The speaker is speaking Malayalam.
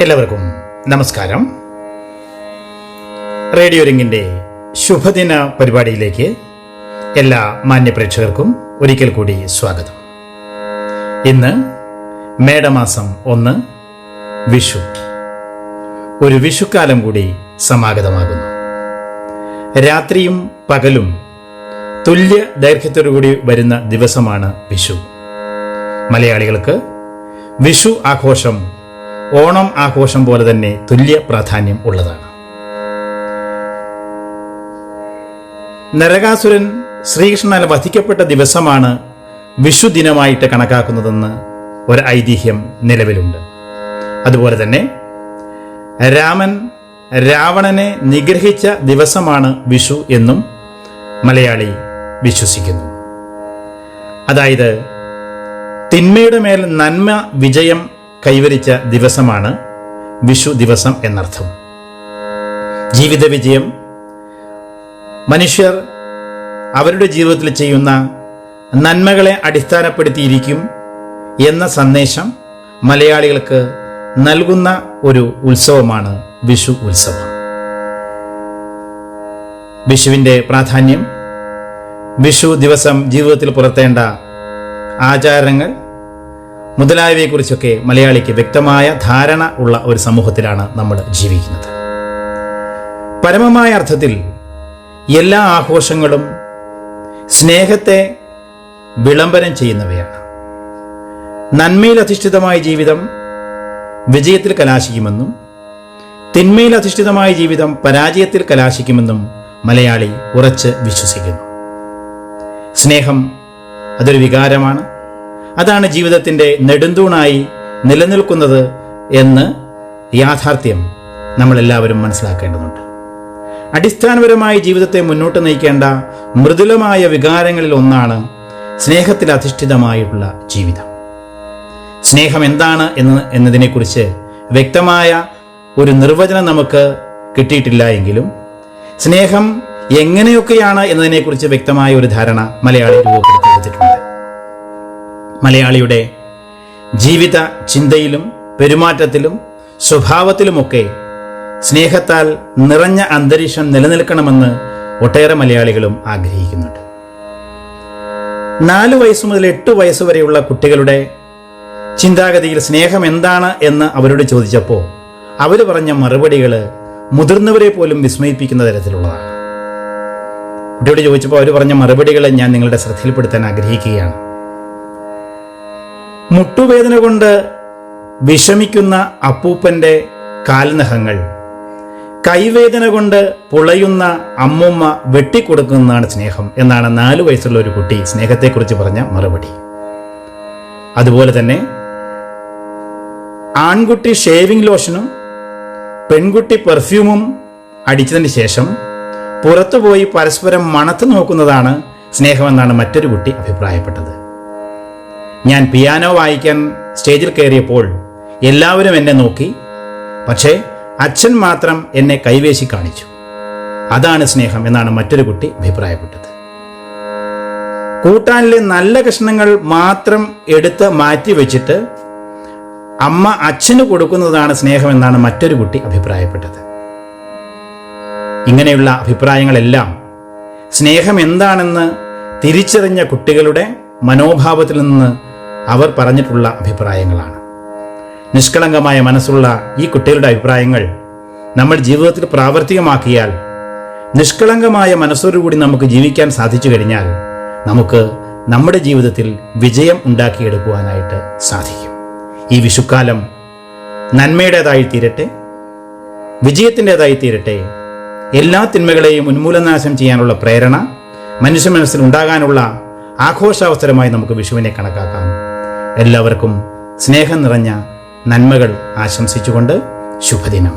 എല്ലാവർക്കും നമസ്കാരം. റേഡിയോ രംഗിന്റെ ശുഭദിന പരിപാടിയിലേക്ക് എല്ലാ മാന്യ പ്രേക്ഷകർക്കും ഒരിക്കൽ കൂടി സ്വാഗതം. ഇന്ന് മേടമാസം ഒന്ന് വിഷു. ഒരു വിഷുക്കാലം കൂടി സമാഗതമാകുന്നു. രാത്രിയും പകലും തുല്യ ദൈർഘ്യത്തോടുകൂടി വരുന്ന ദിവസമാണ് വിഷു. മലയാളികൾക്ക് വിഷു ആഘോഷം ഓണം ആഘോഷം പോലെ തന്നെ തുല്യ പ്രാധാന്യം ഉള്ളതാണ്. നരകാസുരൻ ശ്രീകൃഷ്ണനാൽ വധിക്കപ്പെട്ട ദിവസമാണ് വിഷുദിനമായിട്ട് കണക്കാക്കുന്നതെന്ന് ഒരു ഐതിഹ്യം നിലവിലുണ്ട്. അതുപോലെ തന്നെ രാമൻ രാവണനെ നിഗ്രഹിച്ച ദിവസമാണ് വിഷു എന്നും മലയാളി വിശ്വസിക്കുന്നു. അതായത് തിന്മയുടെ മേൽ നന്മ വിജയം കൈവരിച്ച ദിവസമാണ് വിഷു ദിവസം എന്നർത്ഥം. ജീവിത വിജയം. മനുഷ്യർ അവരുടെ ജീവിതത്തിൽ ചെയ്യുന്ന നന്മകളെ അടിസ്ഥാനപ്പെടുത്തിയിരിക്കും എന്ന സന്ദേശം മലയാളികൾക്ക് നൽകുന്ന ഒരു ഉത്സവമാണ് വിഷു ഉത്സവം. വിഷുവിന്റെ പ്രാധാന്യം. വിഷു ദിവസം ജീവിതത്തിൽ പുലർത്തേണ്ട ആചാരങ്ങൾ മുതലായവയെക്കുറിച്ചൊക്കെ മലയാളിക്ക് വ്യക്തമായ ധാരണ ഉള്ള ഒരു സമൂഹത്തിലാണ് നമ്മൾ ജീവിക്കുന്നത്. പരമമായ അർത്ഥത്തിൽ എല്ലാ ആഘോഷങ്ങളും സ്നേഹത്തെ വിളംബരം ചെയ്യുന്നവയാണ്. നന്മയിൽ അധിഷ്ഠിതമായ ജീവിതം വിജയത്തിൽ കലാശിക്കുമെന്നും തിന്മയിൽ അധിഷ്ഠിതമായ ജീവിതം പരാജയത്തിൽ കലാശിക്കുമെന്നും മലയാളി ഉറച്ച് വിശ്വസിക്കുന്നു. സ്നേഹം അതൊരു വികാരമാണ്. അതാണ് ജീവിതത്തിന്റെ നെടുന്തൂണായി നിലനിൽക്കുന്നത് എന്ന് യാഥാർത്ഥ്യം നമ്മളെല്ലാവരും മനസ്സിലാക്കേണ്ടതുണ്ട്. അടിസ്ഥാനപരമായി ജീവിതത്തെ മുന്നോട്ട് നയിക്കേണ്ട മൃദുലമായ വികാരങ്ങളിൽ ഒന്നാണ് സ്നേഹത്തിൽ അധിഷ്ഠിതമായിട്ടുള്ള ജീവിതം. സ്നേഹം എന്താണ് എന്ന് എന്നതിനെക്കുറിച്ച് വ്യക്തമായ ഒരു നിർവചനം നമുക്ക് കിട്ടിയിട്ടില്ല എങ്കിലും സ്നേഹം എങ്ങനെയൊക്കെയാണ് എന്നതിനെക്കുറിച്ച് വ്യക്തമായ ഒരു ധാരണ മലയാളി രൂപപ്പെടുത്തിയെടുത്തിട്ടുണ്ട് മലയാളിയുടെ ജീവിത ചിന്തയിലും പെരുമാറ്റത്തിലും സ്വഭാവത്തിലുമൊക്കെ സ്നേഹത്താൽ നിറഞ്ഞ അന്തരീക്ഷം നിലനിൽക്കണമെന്ന് ഒട്ടേറെ മലയാളികളും ആഗ്രഹിക്കുന്നുണ്ട്. നാല് വയസ്സ് മുതൽ എട്ട് വയസ്സ് വരെയുള്ള കുട്ടികളുടെ ചിന്താഗതിയിൽ സ്നേഹം എന്താണ് എന്ന് അവരോട് ചോദിച്ചപ്പോൾ അവർ പറഞ്ഞ മറുപടികൾ മുതിർന്നവരെ പോലും വിസ്മയിപ്പിക്കുന്ന തരത്തിലുള്ളതാണ്. കുട്ടിയോട് ചോദിച്ചപ്പോൾ അവർ പറഞ്ഞ മറുപടികളെ ഞാൻ നിങ്ങളുടെ ശ്രദ്ധയിൽപ്പെടുത്താൻ ആഗ്രഹിക്കുകയാണ്. മുട്ടുവേദന കൊണ്ട് വിഷമിക്കുന്ന അപ്പൂപ്പന്റെ കാൽനഖങ്ങൾ. കൈവേദന കൊണ്ട് പുളയുന്ന അമ്മുമ്മ വെട്ടിക്കൊടുക്കുന്നതാണ് സ്നേഹം എന്നാണ് നാലു വയസ്സുള്ള ഒരു കുട്ടി സ്നേഹത്തെക്കുറിച്ച് പറഞ്ഞ മറുപടി. അതുപോലെ തന്നെ ആൺകുട്ടി ഷേവിംഗ് ലോഷനും പെൺകുട്ടി പെർഫ്യൂമും അടിച്ചതിന് ശേഷം പുറത്തുപോയി പരസ്പരം മണത്ത് നോക്കുന്നതാണ് സ്നേഹമെന്നാണ് മറ്റൊരു കുട്ടി അഭിപ്രായപ്പെട്ടത്. ഞാൻ പിയാനോ വായിക്കാൻ സ്റ്റേജിൽ കയറിയപ്പോൾ എല്ലാവരും എന്നെ നോക്കി. പക്ഷേ അച്ഛൻ മാത്രം എന്നെ കൈവേശി കാണിച്ചു. അതാണ് സ്നേഹം എന്നാണ് മറ്റൊരു കുട്ടി അഭിപ്രായപ്പെട്ടത്. കൂട്ടാനിലെ നല്ല കഷ്ണങ്ങൾ മാത്രം എടുത്ത് മാറ്റി വെച്ചിട്ട് അമ്മ അച്ഛന് കൊടുക്കുന്നതാണ് സ്നേഹം എന്നാണ് മറ്റൊരു കുട്ടി അഭിപ്രായപ്പെട്ടത്. ഇങ്ങനെയുള്ള അഭിപ്രായങ്ങളെല്ലാം സ്നേഹം എന്താണെന്ന് തിരിച്ചറിഞ്ഞ കുട്ടികളുടെ മനോഭാവത്തിൽ നിന്ന് അവർ പറഞ്ഞിട്ടുള്ള അഭിപ്രായങ്ങളാണ്. നിഷ്കളങ്കമായ മനസ്സുള്ള ഈ കുട്ടികളുടെ അഭിപ്രായങ്ങൾ നമ്മൾ ജീവിതത്തിൽ പ്രാവർത്തികമാക്കിയാൽ നിഷ്കളങ്കമായ മനസ്സോടുകൂടി നമുക്ക് ജീവിക്കാൻ സാധിച്ചു കഴിഞ്ഞാൽ നമുക്ക് നമ്മുടെ ജീവിതത്തിൽ വിജയം ഉണ്ടാക്കിയെടുക്കുവാനായിട്ട് സാധിക്കും. ഈ വിഷുക്കാലം നന്മയുടേതായി തീരട്ടെ വിജയത്തിന്റെതായി തീരട്ടെ എല്ലാ തിന്മകളെയും ഉന്മൂലനാശം ചെയ്യാനുള്ള പ്രേരണ മനുഷ്യ മനസ്സിൽ ഉണ്ടാകാനുള്ള ആഘോഷാവസരമായി നമുക്ക് വിഷുവിനെ കണക്കാക്കാം. എല്ലാവർക്കും സ്നേഹം നിറഞ്ഞ നന്മകൾ ആശംസിച്ചുകൊണ്ട് ശുഭദിനം.